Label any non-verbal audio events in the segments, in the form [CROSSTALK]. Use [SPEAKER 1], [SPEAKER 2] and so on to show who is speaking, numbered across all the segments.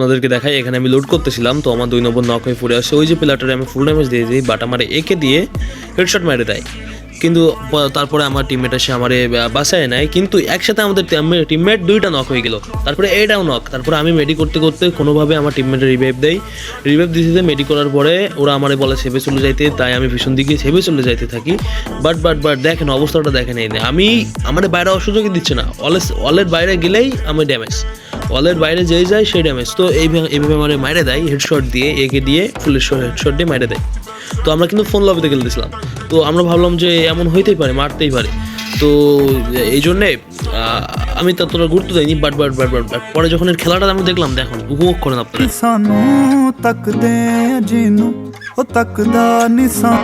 [SPEAKER 1] আপনাদেরকে দেখাই, এখানে আমি লোড করতেছিলাম, তো আমার দুই নম্বর নক হয়ে পড়ে আসে। ওই যে প্লেয়ারটারে আমি ফুল ড্যামেজ দিয়ে দিই বাট আমার একে দিয়ে হেডশট মেরে দেয়। কিন্তু তারপরে আমার টিমমেট এসে আমার বাসায় নেয়। কিন্তু একসাথে আমাদের টিমমেট দুইটা নক হয়ে গেল। তারপরে এটাও নক তারপরে আমি মেডি করতে করতে কোনোভাবে আমার টিমমেটের রিভাইভ দেই রিভাইভ দিতে মেডি করার পরে ওরা আমারে বলে সেভে চলে যাইতে। তাই আমি ভীষণ দিকে সেভে চলে যাইতে থাকি। বাট বাট বাট দেখেন, অবস্থাটা দেখেন এই আমি আমার বাইরে অসুযোগই দিচ্ছে না। অলের বাইরে গেলেই আমি ড্যামেজ ওয়ালের বাইরে যেই যায় সেই ড্যামেজ তো এইভাবে এইভাবে আমার মাইরে দেয় হেডশট দিয়ে একে দিয়ে ফুলের হেডশট দিয়ে মাইরে দেয় তো আমরা কিন্তু ফোন লবিতে খেলতেছিলাম তো আমরা ভাবলাম যে এমন হইতেই পারে মারতেই পারে তো এই জন্যে আহ, আমি ততটা গুরুত্ব দেয়নি but but but but but পরে যখন এর খেলাটা আমি দেখলাম দেখুন উপভোগ করেন আপনারা
[SPEAKER 2] ਸਾਨੂੰ ਤੱਕਦੇ ਆ ਜਿਹਨੂੰ ਉਹ ਤੱਕਦਾ ਨਿਸਾਨ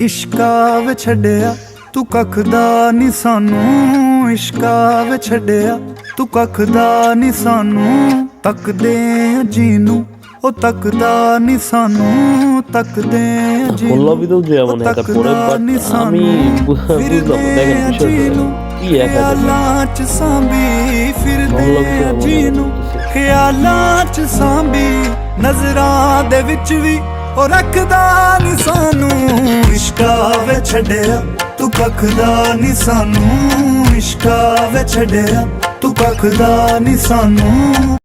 [SPEAKER 2] ਇਸ਼ਕਾ ਵੇ ਛੱਡਿਆ ਤੂੰ ਕੱਖਦਾ ਨੀ ਸਾਨੂੰ ਇਸ਼ਕਾ ਵੇ ਛੱਡਿਆ ਤੂੰ ਕੱਖਦਾ ਨੀ ਸਾਨੂੰ ਤੱਕਦੇ ਆ ਜਿਹਨੂੰ ਉਹ ਤੱਕਦਾ ਨੀ ਸਾਨੂੰ ਤੱਕਦੇ ਆ
[SPEAKER 1] ফোন
[SPEAKER 2] ਜਿਹਨੂੰ
[SPEAKER 1] লবিতেও যে এমন
[SPEAKER 2] ਉਹ
[SPEAKER 1] একটা পরে
[SPEAKER 2] ਤੱਕਦਾ
[SPEAKER 1] বাট
[SPEAKER 2] ਨੀ
[SPEAKER 1] আমি
[SPEAKER 2] ਸਾਨੂੰ
[SPEAKER 1] বু- বুঝলাম না, দেখেন
[SPEAKER 2] ਫਿਰਦੇ ਆ
[SPEAKER 1] বিষয়টা
[SPEAKER 2] ਜਿਹਨੂੰ
[SPEAKER 1] কি এক হাজার
[SPEAKER 2] ਖਿਆਲਾਂ ਚ ਸਾਂਭੀ ਫਿਰਦੇ
[SPEAKER 1] ਲੱਭਦੇ
[SPEAKER 2] ਆ
[SPEAKER 1] ਆ
[SPEAKER 2] ਜਿਹਨੂੰ ਖਿਆਲਾਂ ਚ ਸਾਂਭੀ ਨਜ਼ਰਾਂ ਦੇ ਵਿੱਚ ਵੀ ਉਹ ਰੱਖਦਾ ਨੀ ਸਾਨੂੰ ਇਸ਼ਕਾ ਵੇ ਛੱਡਿਆ ਤੂੰ ਕੱਖਦਾ ਨੀ ਸਾਨੂੰ ਇਸ਼ਕਾ ਵੇ ਛੱਡਿਆ ਬਖਦਾ ਨਹੀਂ ਸਾਨੂੰ।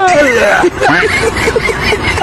[SPEAKER 2] [LAUGHS]